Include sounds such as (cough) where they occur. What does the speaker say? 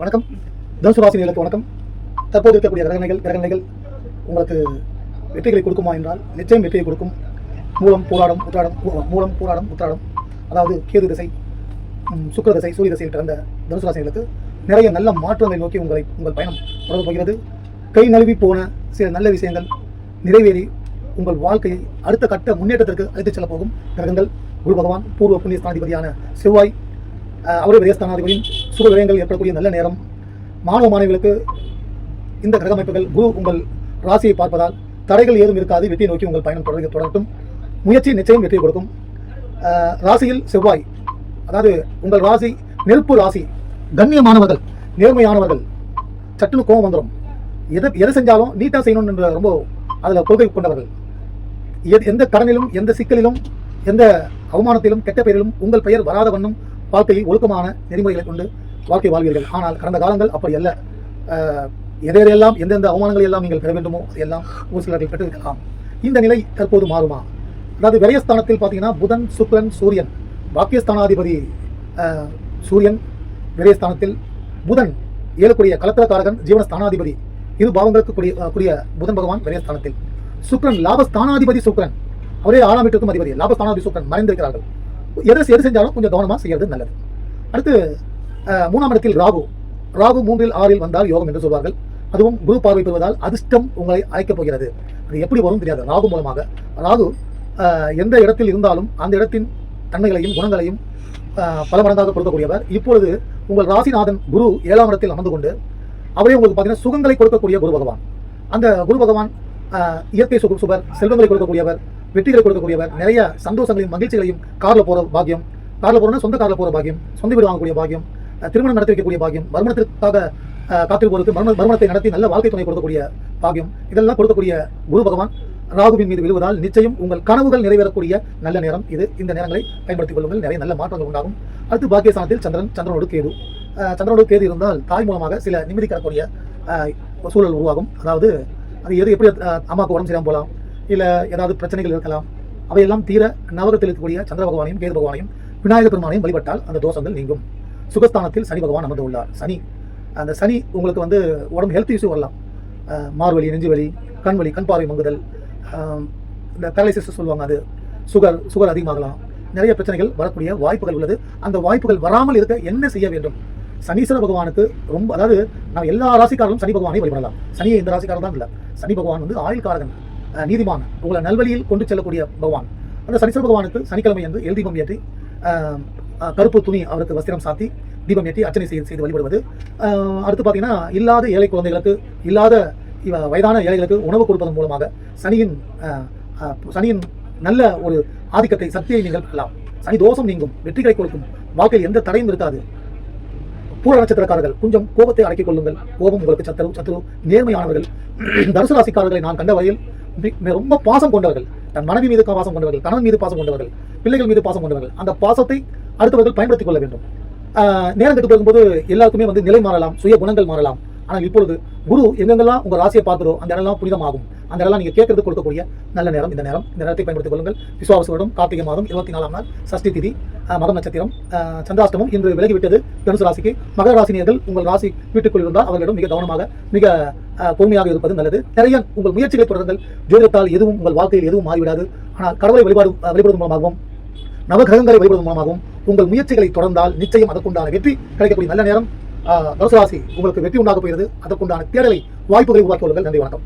வணக்கம். தனுசு ராசினிகளுக்கு வணக்கம். தற்போது இருக்கக்கூடிய கிரகணைகள் கிரகணைகள் உங்களுக்கு வெற்றிகளை கொடுக்குமா என்றால் நிச்சயம் வெற்றியை கொடுக்கும். மூலம் போராடம் உத்ராடம் மூலம் போராடம் உத்ராடம் அதாவது கேது திசை சுக்கர சுக்கிர திசை சூரிய திசையில் பிறந்த தனுசு ராசினிகளுக்கு நிறைய நல்ல மாற்றங்களை நோக்கி உங்களை உங்கள் பயணம் தொடர்பு போகிறது. கை நழுவி போன சில நல்ல விஷயங்கள் நிறைவேறி உங்கள் வாழ்க்கையை அடுத்த கட்ட முன்னேற்றத்திற்கு அழைத்துச் செல்ல போகும் கிரகங்கள். குரு பகவான் பூர்வ புண்ணிய ஸ்தானாதிபதியான செவ்வாய் அவருடைய அவரே விதயஸ்தானாதிபதியின் சுப விரயங்கள் ஏற்படக்கூடிய நல்ல நேரம். மாணவ மாணவிகளுக்கு இந்த கிரக அமைப்புகள் குரு உங்கள் ராசியை பார்ப்பதால் தடைகள் ஏதும் இருக்காது. வெற்றியை நோக்கி உங்கள் பயணம் தொடர்ந்து தொடரட்டும். முயற்சி நிச்சயம் வெற்றி கொடுக்கும். ராசியில் செவ்வாய் அதாவது உங்கள் ராசி நெருப்பு ராசி கண்ணியமானவர்கள் நேர்மையானவர்கள் சட்டுன்னு கோபம் வந்துடும் எதை எதை செஞ்சாலும் நீட்டாக செய்யணும்ன்ற ரொம்ப அதில் கொள்கை கொண்டவர்கள். எது எந்த கடனிலும் எந்த சிக்கலிலும் எந்த அவமானத்திலும் கெட்ட பெயரிலும் உங்கள் பெயர் வராத வண்ணம் வாழ்க்கையை ஒழுக்கமான நெறிமுறைகளை கொண்டு வாழ்க்கை வாழ்வீர்கள். ஆனால் கடந்த காலங்கள் அப்படி அல்ல. எதையெல்லாம் எந்தெந்த அவமானங்களை எல்லாம் நீங்கள் பெற வேண்டுமோ அதையெல்லாம் ஒரு சிலர்கள் பெற்றிருக்கலாம். இந்த நிலை தற்போது மாறுமா? அதாவது விரயஸ்தானத்தில் பார்த்தீங்கன்னா புதன் சுக்ரன் சூரியன். பாக்கியஸ்தானாதிபதி சூரியன் விரயஸ்தானத்தில் புதன் ஏழுக்குரிய கலத்திரக்காரகன் ஜீவனஸ்தானாதிபதி. இரு பாவங்களுக்கு கூடிய கூடிய புதன் பகவான் விரயஸ்தானத்தில் சுக்ரன் லாபஸ்தானாதிபதி சுக்ரன் அவரே ஆறாம் வீட்டுக்கும் அதிபதி. லாபஸ்தானாதிபதி சுக்கிரன். மறைந்திருக்கிறார்கள். எதை எது செஞ்சாலும் கொஞ்சம் கவனமாக செய்யறது நல்லது. அடுத்து மூணாம் இடத்தில் ராகு. ராகு மூன்றில் ஆறில் வந்தால் யோகம் என்று சொல்வார்கள். அதுவும் குரு பார்வை பெறுவதால் அதிர்ஷ்டம் உங்களை அழைக்கப் போகிறது. அது எப்படி வரும் தெரியாது. ராகு மூலமாக. ராகு எந்த இடத்தில் இருந்தாலும் அந்த இடத்தின் தன்மைகளையும் குணங்களையும் பல மடங்காக கொடுக்கக்கூடியவர் இப்பொழுது உங்கள் ராசிநாதன் குரு ஏழாம் இடத்தில் அமர்ந்து கொண்டு அவரே உங்களுக்கு பார்த்தீங்கன்னா சுகங்களை கொடுக்கக்கூடிய குரு பகவான். அந்த குரு பகவான் இயற்கை சுகர் சுபர் செல்வங்களை கொடுக்கக்கூடியவர். வெற்றிகளை கொடுக்கக்கூடியவர் நிறைய சந்தோஷங்களையும் மகிழ்ச்சிகளையும் காரில் போகிற பாக்கியம். காரில் போகிறோம்னா சொந்த காரில் போகிற பாக்கியம் சொந்த வீடு வாங்கக்கூடிய பாக்கியம் திருமணம் நடத்தி வைக்கக்கூடிய பாக்கியம் மறுமணத்திற்காக காத்திருப்போருக்கு மர்ம மர்மணத்தை நடத்தி நல்ல வாழ்க்கை துணை கொடுக்கக்கூடிய பாக்கியம். இதெல்லாம் கொடுக்கக்கூடிய குரு பகவான் ராகுவின் மீது விழுவதால் நிச்சயம் உங்கள் கனவுகள் நிறைவேறக்கூடிய நல்ல நேரம் இது. இந்த நேரங்களை பயன்படுத்திக் கொள்ளுங்கள். நிறைய நல்ல மாற்றங்கள் உண்டாகும். அடுத்து பாக்கியஸ்தானத்தில் சந்திரன் சந்திரனோடு கேது. ஆஹ், சந்திரனோடு கேது இருந்தால் தாய் மூலமாக சில நிம்மதி கரக்கூடிய ஆஹ், சூழல் உருவாகும். அதாவது அது எது எப்படி அம்மாவுக்கு உடம்பு சரியாமல் போகலாம். இல்லை ஏதாவது பிரச்சனைகள் இருக்கலாம் அவையெல்லாம் தீர நவகத்தில் இருக்கக்கூடிய சந்திர பகவானையும் கேது பகவானையும் விநாயகர் பெருமானையும் வழிபட்டால் அந்த தோஷங்கள் நீங்கும். சுகஸ்தானத்தில் சனி பகவான் அமர்ந்து உள்ளார் சனி அந்த சனி உங்களுக்கு வந்து உடம்பு ஹெல்த் இஷ்யூ வரலாம். ஆஹ், மார்வலி நெஞ்சு வலி கண் வலி கண் பார்வை மங்குதல் இந்த பேரலைசிஸ் சொல்லுவாங்க அது சுகர் சுகர் அதிகமாகலாம். நிறைய பிரச்சனைகள் வரக்கூடிய வாய்ப்புகள் உள்ளது. அந்த வாய்ப்புகள் வராமல் இருக்க என்ன செய்ய வேண்டும்? சனீஸ்வர பகவானுக்கு ரொம்ப அதாவது நாம் எல்லா ராசிக்காரர்களும் சனி பகவானை வழிபடலாம். சனியை இந்த ராசிக்காரர் தான் இல்லை. சனி பகவான் வந்து ஆயுள் காரகன் நீதிமான் உங்களை நல்வழியில் கொண்டு செல்லக்கூடிய பகவான். அந்த சனீஸ்வர பகவானுக்கு சனிக்கிழமை என்று எல் தீபம் ஏற்றி அஹ், கருப்பு துணி அவருக்கு வஸ்திரம் சாத்தி தீபம் ஏற்றி அர்ச்சனை செய்து செய்து வழிபடுவது. அஹ், அடுத்து பார்த்தீங்கன்னா இல்லாத ஏழை குழந்தைகளுக்கு இல்லாத இவ- வயதான ஏழைகளுக்கு உணவு கொடுப்பதன் மூலமாக சனியின் அஹ், சனியின் நல்ல ஒரு ஆதிக்கத்தை சக்தியை நீங்கள் பெறலாம். சனி தோஷம் நீங்கும் வெற்றிகளை கொடுக்கும் வாழ்க்கையில் எந்த தடையும் இருக்காது. பூர நட்சத்திரக்காரர்கள் கொஞ்சம் கோபத்தை அடக்கிக் கொள்ளுங்கள். கோபம் உங்களுக்கு சத்துரு சத்துரு. நேர்மையானவர்கள். (clears throat) தனுசு ராசிக்காரர்களை நான் கண்ட வரையில் ரொம்ப பாசம் கொண்டவர்கள். தன் மனைவி மீது பாசம் கொண்டவர்கள் கணவன் மீது பாசம் கொண்டவர்கள் பிள்ளைகள் மீது பாசம் கொண்டவர்கள் அந்த பாசத்தை அடுத்தவர்கள் பயன்படுத்திக் கொள்ள வேண்டும். ஆஹ் நேரம் கெட்டு போகும்போது எல்லாருக்குமே வந்து நிலை மாறலாம் சுய குணங்கள் மாறலாம். ஆனால் இப்பொழுது குரு எங்கெங்கெல்லாம் உங்க ராசியை பார்க்கிறோ அந்த இடம்லாம் புனிதமாகும். அந்த இடம்லாம் நீங்க கேட்கறது கொடுக்கக்கூடிய நல்ல நேரம் இந்த நேரம். இந்த நேரத்தை பயன்படுத்திக் கொள்ளுங்கள். விசுவாச வருடம் கார்த்திகை மாதம் இருபத்தி நாலாம் நாள் சஷ்டி திதி மகம் நட்சத்திரம் ஆஹ் சந்திராஷ்டமம் இன்று விலகிவிட்டது. தனுசு ராசிக்கு மகர ராசினியர்கள் உங்கள் ராசி வீட்டுக்குள் இருந்தால் அவர்களிடம் மிக கவனமாக மிக பொறுமையாக இருப்பது நல்லது. நிறைய உங்கள் முயற்சிகளை தொடருங்கள். ஜோதிடத்தால் எதுவும் உங்கள் வாழ்க்கையில் எதுவும் மாறிவிடாது. ஆனால் கடவுளை வழிபாடு ஆஹ் வழிபடுவதன் மூலமாகவும் நவகிரகங்களை வழிபடுவதன் மூலமாகவும் உங்கள் முயற்சிகளை தொடர்ந்தால் நிச்சயம் அதற்குண்டான வெற்றி கிடைக்கக்கூடிய நல்ல நேரம். தனுசு ராசி உங்களுக்கு வெற்றி உண்டாக போகிறது. அதற்குண்டான தேடலை வாய்ப்புகளை உருவாக்கி கொள்ளுங்கள். நன்றி வணக்கம்.